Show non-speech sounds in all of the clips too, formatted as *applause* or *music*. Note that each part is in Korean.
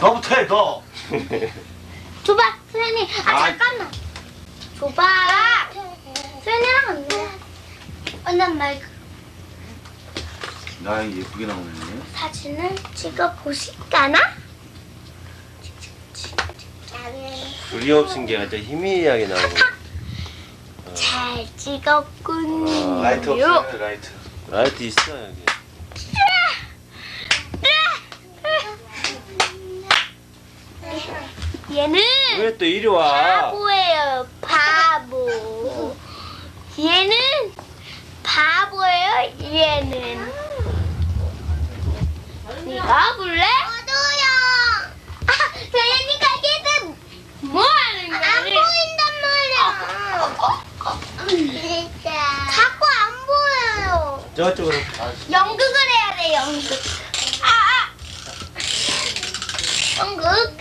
너부터 해, 너. *laughs* 줘봐, 수현이. 아, 아. 잠깐만. 줘봐. 수현이랑 안 돼. 완전 마이크. 나 예쁘게 나오네. 사진을 찍어 보실까나? 불이 없은 게 아주 희미하게 나오고. 잘 찍었군요. 라이트 없어요, 라이트. 라이트 있어 여기. 얘는 왜 또 이리 와? 바보예요, 바보. 얘는 바보예요, 얘는. 네가 볼래? 저도요. 아, 서연이가 얘는 뭐 하는 거야? 안 보인단 말이야. 자꾸 안 보여요. 저쪽으로. 연극을 해야 돼, 연극. 아, 아. 연극.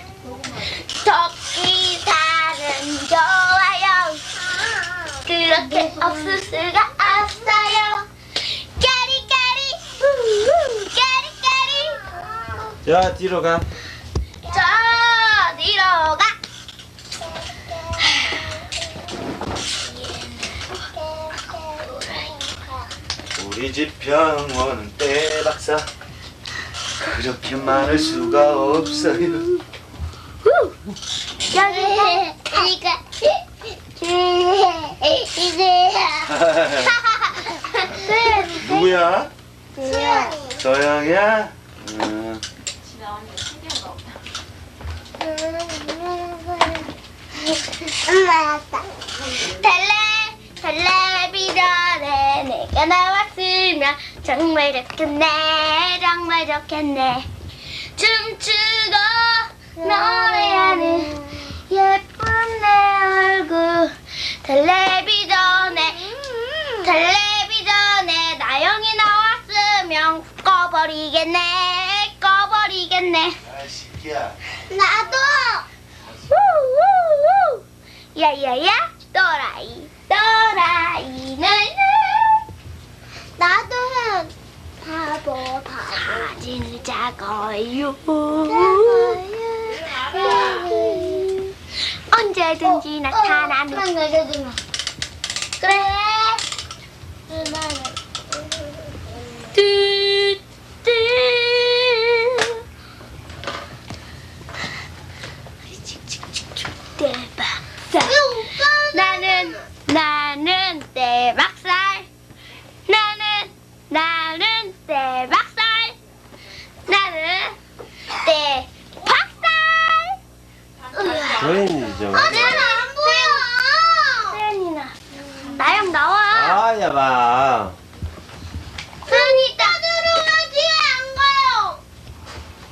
자 뒤로 가. 저 뒤로 가. 우리 집 병원은 때박사. 그렇게 많을 수가 없어요. 여기 그러니까 이제 누구야? 수연이. 서영이야? 응. 텔레 텔레비전에 내가 나왔으면 정말 좋겠네 정말 좋겠네. 춤추고 노래하는 예쁜 내 얼굴. 텔레비전에 텔레비전에 나영이 나왔으면 꺼버리겠네 꺼버리겠네. 아, 새끼야. 나도. 우우우. 야야야. 또라이 또라이는. 나도. 해 바보 바보 사진을 찍어요. 언제든지 나타나는 그래 봐. 수연이 따들어야지 안 가요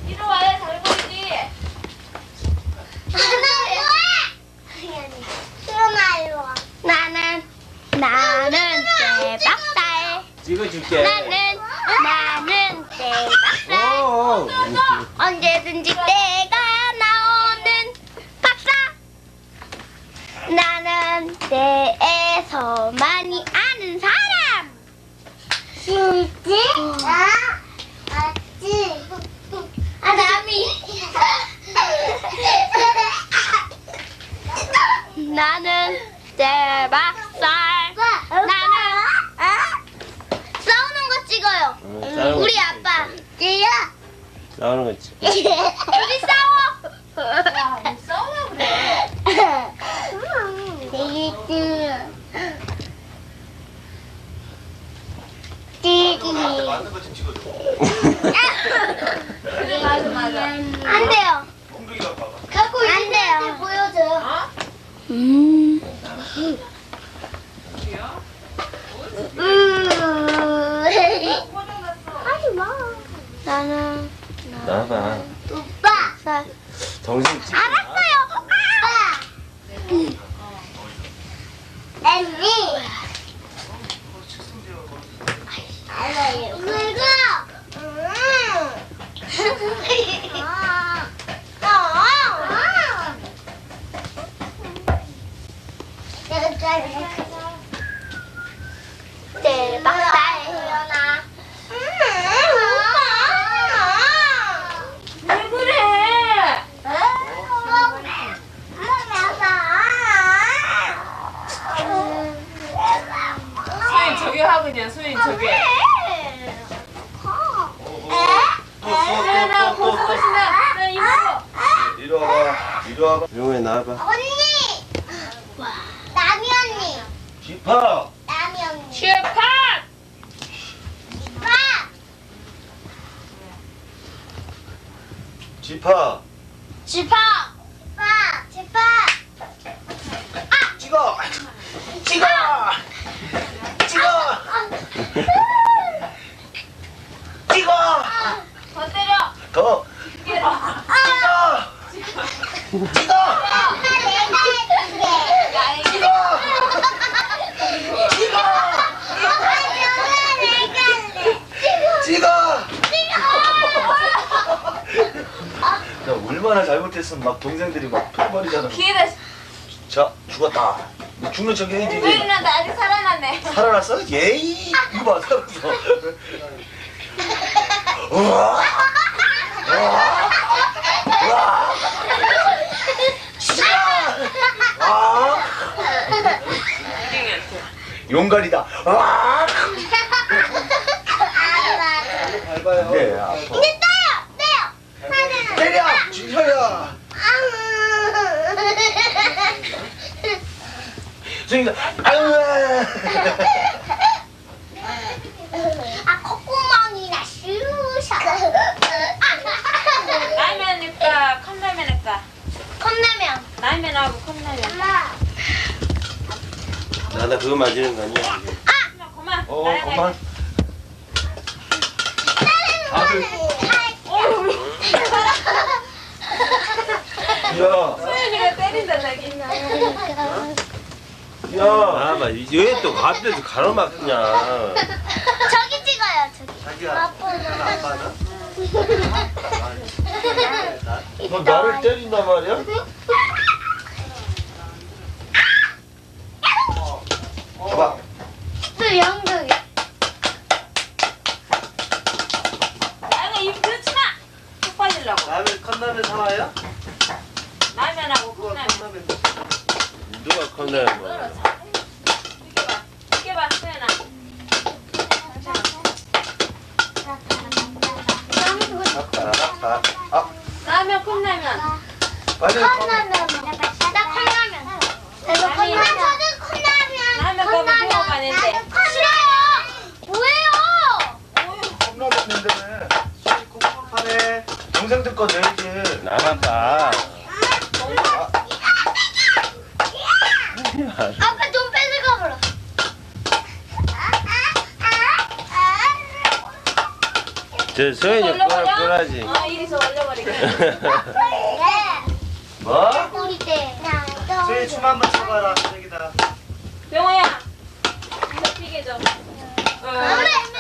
이리 와야 잘 보이지? 나는 나는 대박살 찍어줄게. 나는 나는 대박살 오. 언제든지 때가 나오는 박사 나는 대에서 많이 진지? 아 맞지? 아 남이 나는 대박살 나는 싸우는 거 찍어요 응, 싸우는 거 우리 찍어, 아빠 얘야 나오는 거지. 우리 싸워 *laughs* 야, 싸우려 그래. 맞는 거좀 찍어줘. 맞아, 맞아. 안 돼요. 갖고 안 돼요. 보여줘요. 어? 음. 음. 하지 마. 나는 나봐. 오빠. 사- 정신 차. 알았어요. 오빠. 엠미. 알아요. 그거. 아. 아. 내가 잘 대박살 일어나. 음, 오빠. 왜 그래? 이리 와봐. 용우야 나와봐. 언니! 남이 언니! 지파. 남이 언니! 슈퍼! 빠! 지파. 지파! 지파! 지파! 찍어. 찍어. 찍어. 찍어. 더 때려! 더. 때려! 찍어. 찍어. 엄마 내가 해줄게! 야, 이게 찍어. 찍어. 엄마 내가 할래! 찍어. 야 얼마나 잘못했으면 막 동생들이 막 풀버리잖아. 기회다. 자 죽었다. 너 죽는 척 해야지. 나 아직 살아났네. 살아났어? 예이. 이거 봐 살았어. 우와. 우와. 우와. 아. 용갈이다. 아. 밟아요. 네, 아파. 근데 떠요! 떠요! 하늘은 때려. 죽여요. 승희가 아유. *laughs* 아 콧구멍이나 슈샤 *laughs* 라면 할까? 컵라면 할까? 컵라면 라면하고 컵라면. 엄마 나나 그거 만지는 거 아니야? 그만, 그만. 어, 나가야 그만. 아들. 야, 소연이가 때린다, 자기. 야. 나와봐. 얘또 앞에서 가로막냐. 저기 찍어요 저기 자기야, 아빠는 안 맞아? 너 나를 때린단 말이야? 봐봐. 또 영국이 나가 입 그렇지 마! 속 빠지려고. 라면 컵라면 사와요? 라면하고 컵라면. 누가 컵라면 먹 뺏어가 버려 저 소연이 꼬라 꼬라지. 어, 이리서 올려버리게. 뭐? 우리 때 수익 춤 한번 춰봐라. 저기다. 병호야. 피게 좀. 뺏어가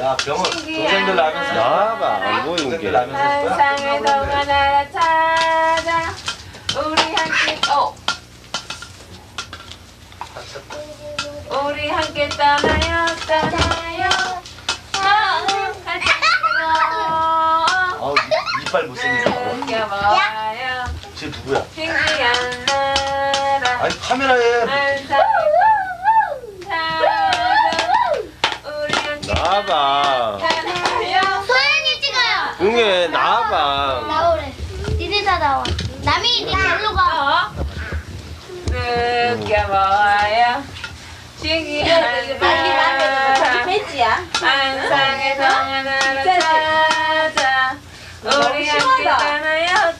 야, 병원. 동생들 라면 사. 나와봐. 안 보이는 동생들 게. 라면 거야? 한상의 동안하라 찾아. 우리 함께, 어. 우리 함께 떠나요, 떠나요. 어, 같이 아우, 이- 이빨. 느껴봐요. 쟤 누구야? 신기한 나라. 아니, 카메라에. 나와봐. 소연이 찍어요 응애 나와봐. 나오래 니네 다 나와 남이 니 절로 가 어? 느껴봐요. 신기한 나라. 배지야. 한상의 동안을 찾아 우리 함께 떠나요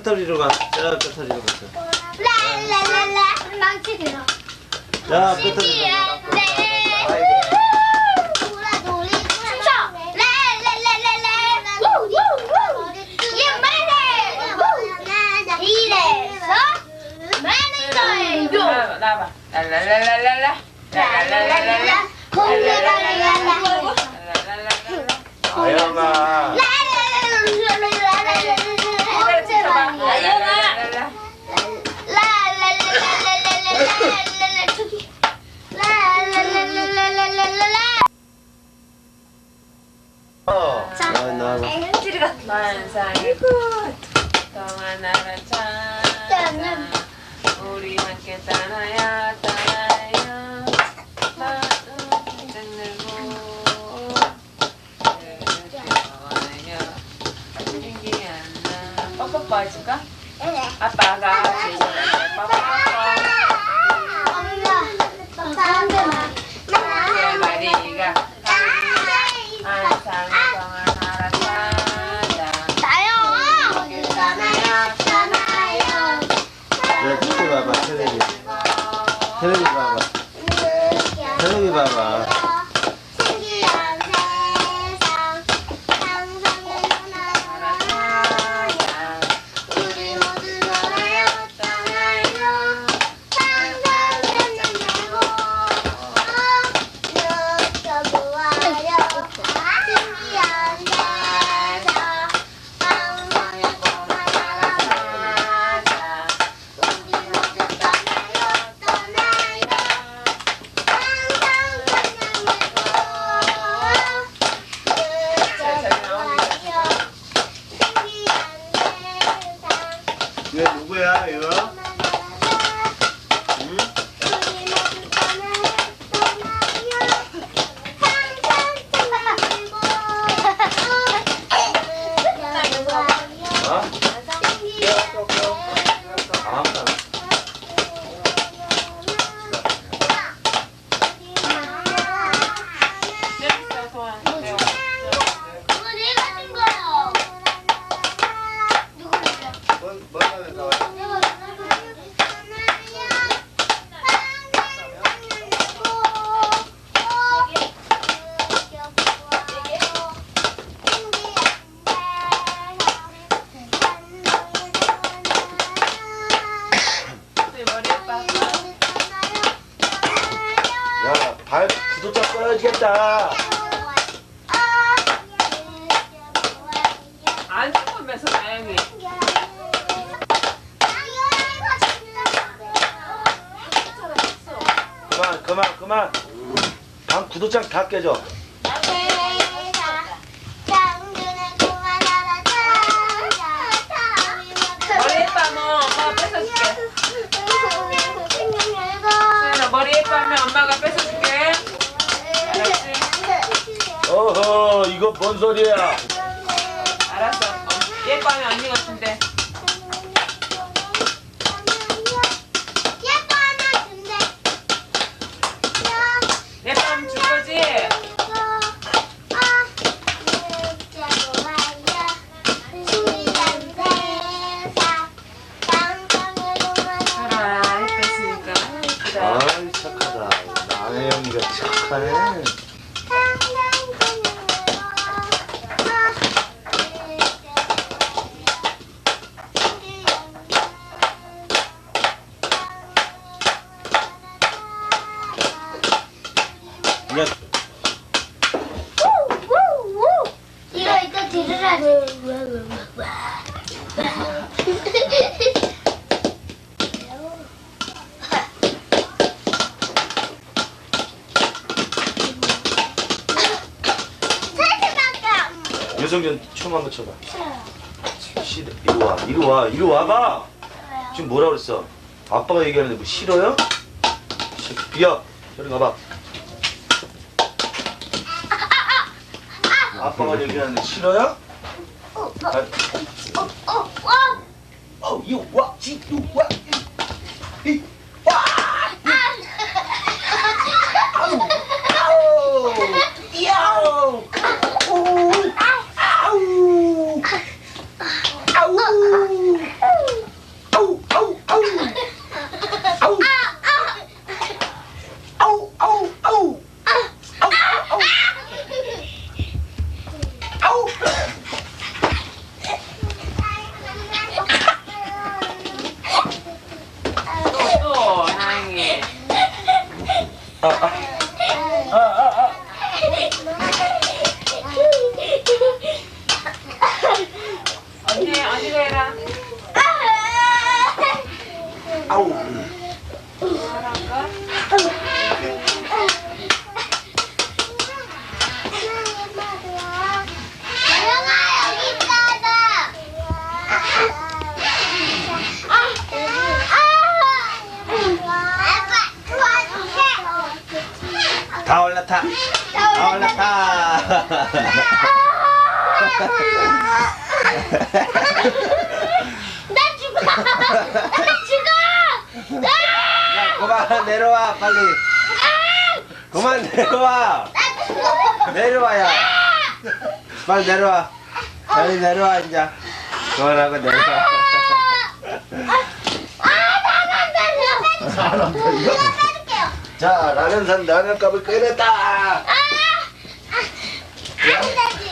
자, 저 끝터리로 가. 저 끝터리로 가. 랄랄랄라. 망치 들어. 자, 끝터리로 가. 신기한데. 춤춰. 랄랄랄랄라. 거예요 나와봐, 나와봐. 랄랄랄랄랄라. 랄랄랄랄라. 랄랄랄랄라 랄랄랄랄라. 아영아. 아영아. 어. 나 나와. 만상의 동안 나라 찾아 우리 함께 떠나야 떠 나 ป๊뽀뽀 해줄까? 아빠가 제일 꺼야지겠다. 안 죽으면서 다행히 그만, 그만, 그만. 방 구두짝 다 깨져. 뭔 소리야? 알았어 어, 얘 빠면 언니 같은데 유성준 춤 한번 춰봐. 시, 이리 와, 이리 와, 이리 와봐. 지금 뭐라 그랬어? 아빠가 얘기하는데 뭐 싫어요? 시- 비야, 저리 가봐. 아빠가 얘기하는데 싫어요? 어, 어, 아, 어, 어, 어. 어, 이 와, 지, 이 와, 다 올라타. 다 올라타. 나 죽어. 나 죽어. 야, 그만 내려와 빨리. 그만 내려와. 나. 내려와야. 빨리 내려와. 빨리 내려와 이제. 그만하고 내려와. 아, 나간다. 나간다. 자, 라면 산 라면 값을 꺼냈다. 아, 아, 안 되지.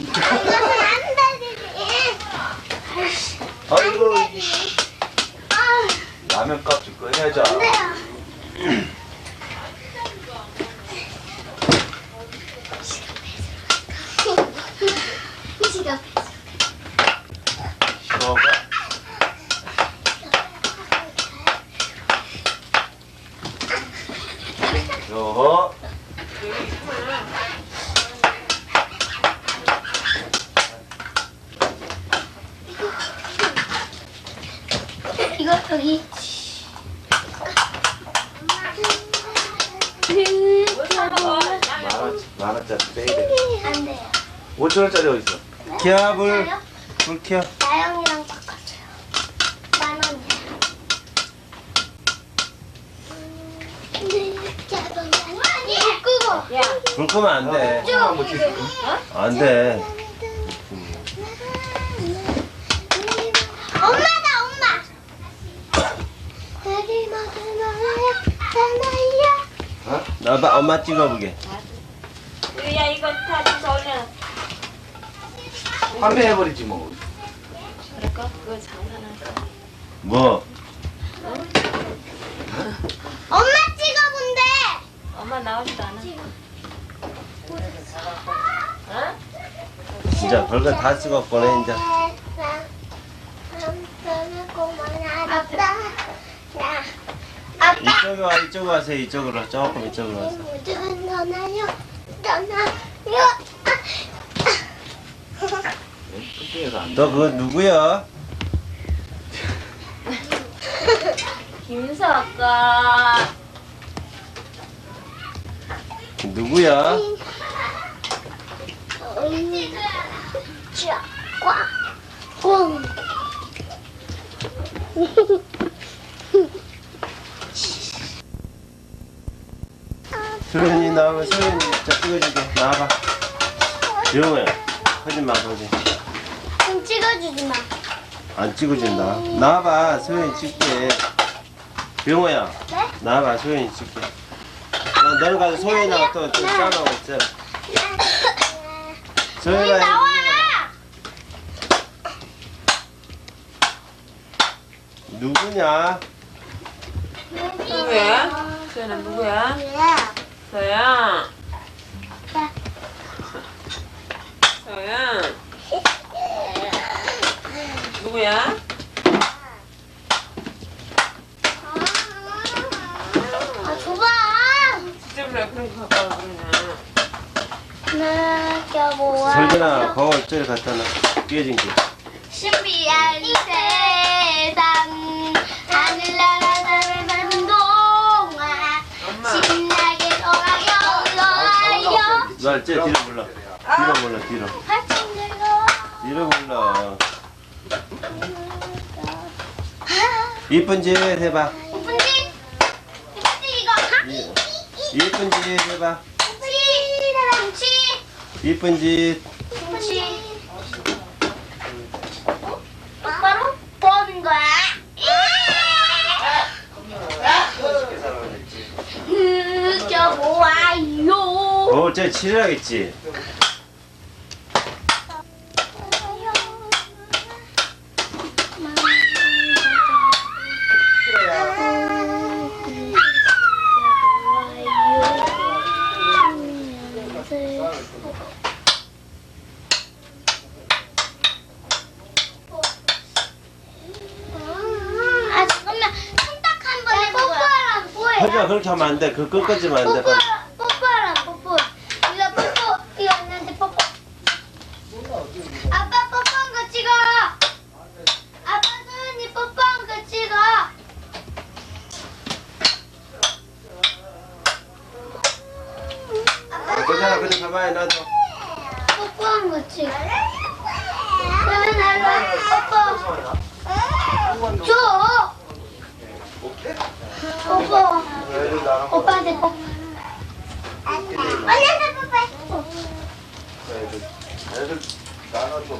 이거는 안 되지. 아이고, 아, 라면 값좀 꺼내자. 안 돼요. 지갑. 너가 요. 이거 여기. 만 원, 만 원짜리 빼야 돼. 안 돼요. 5천 원짜리 어디 있어? 불 켜. 나영이랑 바꿨어요. 만 원이야. 끄고. 야. 불 끄면 안 돼. 쭉. 안 돼. 엄마다 엄마. 나야 나야. 어? 나봐 엄마 찍어보게. 야 이거 다좀 올려. 판매해버리지 뭐. 그럴까? 그거 장난할까? 뭐? 엄마 찍어본대. 엄마 나오지도 않아. 어? 진짜 별거 다 찍었거네 이제. 아빠. 아빠. 이쪽에 와 이쪽으로 와세요 이쪽으로 조금 이쪽으로 와서. 모두는 떠나요. 너 그거 누구야? 김석아. 누구야? 자, 꽉. 꽝. 소연이 나오면 소연이 자 찍어줄게 나와봐. 영호야 하지 마 거기. 좀 찍어주지 마. 안 찍어준다. 나와봐 소연이 찍게. 영호야 네? 나와봐 소연이 찍게. 나 너는 가서 소연이랑 또좀 싸우고 있어. 소연아 나와. 누구냐? 누구야? 소연아 누구야? 야. 소연. 소연. 누구야? 아, 줘봐. 진짜 그래 그런 거 갖고 와 그러냐. 느껴보아. 설진아 거울 저리 갖다 놔. 깨진 게. 신비한 이 세상 하늘나라 사는 동화 엄마. 신나게 돌아요 돌아요 널쟤 뒤로 불러. 아 뒤로 몰라 뒤로. 뒤로 몰라 이쁜 짓 해봐 이쁜지? 이쁜지 이거. 이- 이쁜 짓 해봐 김치. 이쁜 짓 김치. 똑바로 뭐 하는 거야? 느껴보아요. 어째 칠해야겠지 하면 안 돼 그 끝까지만 안 돼 뽀뽀 뽀뽀랑 뽀뽀. 이거 뽀뽀 이거 언니한테 뽀뽀. 아빠 뽀뽀한 거 찍어. 아빠 소연이 뽀뽀한 거 찍어. 아빠 괜찮아 그래 가만히 놔둬 뽀뽀한 거 찍어. 일로 와. 뽀뽀. 줘. 뽀뽀. 오빠한테 뽀뽀. 언니한테 뽀뽀해. 애들 나눠줘.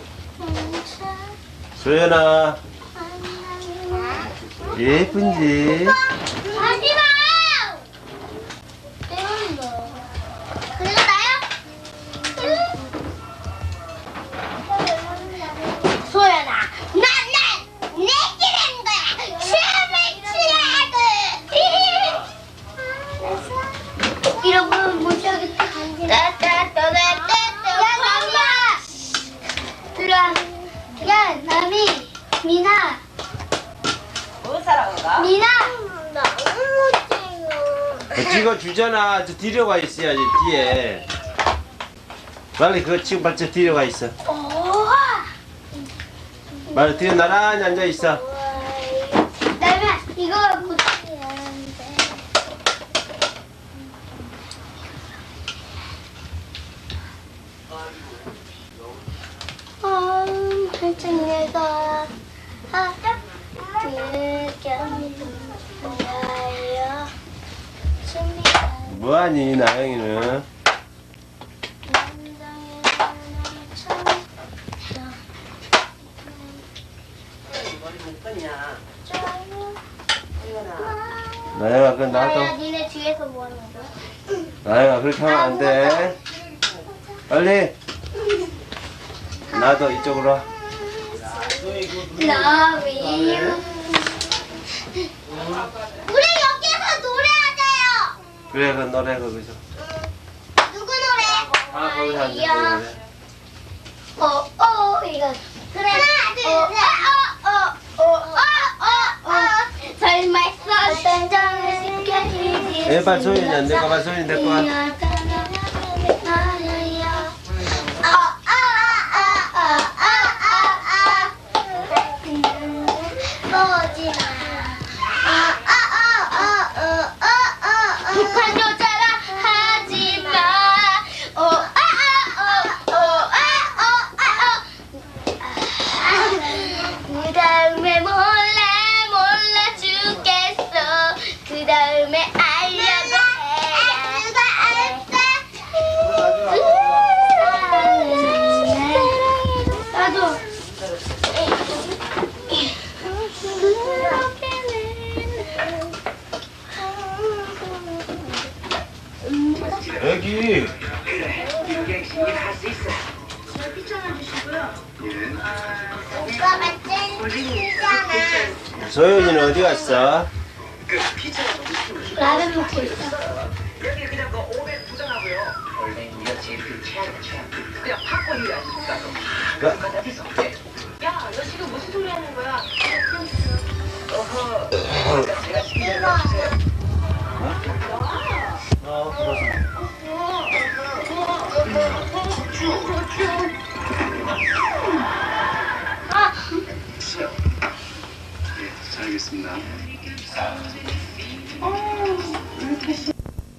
소연아 예쁜 짓 하지 마! 뒤로 가 있어야지 뒤에 빨리 그거 치고 발짝 뒤로 가 있어 오. 빨리 뒤에 나란히 앉아 있어. 음, 내가 하자. 느 뭐하니 나영이는? 나영아 그건 니네 뒤에서 뭐 하는 거야? 나영아 그렇게 하면 안돼. 빨리. 나도 이쪽으로 와. Love you. 우리 여기서 노래하자요. 그래 그 노래 거기서 누구 노래? 아 거기서 앉아 야. 그래 어, 어, 이거. 그래. 하나, 둘, 셋. 어, 어, 어, 어, 어, 어. 설마 썼던 점을 지켜주지. 에발 소연이야 내가 봐 소연이 내거 봐 애기. 오빠가 찐 크잖아 소연이는 어디 갔어? 라면 먹고 있어 여기 그냥 그 500 부정하고요. 원래 네가 제일 그 최악이야 최악. 그냥 팍고 유야 진짜. 그- 그거 어디서? 야, 너 지금 무슨 소리 하는 거야? 어허. 제가 시키는 대로 해주세요. 어, 그렇습니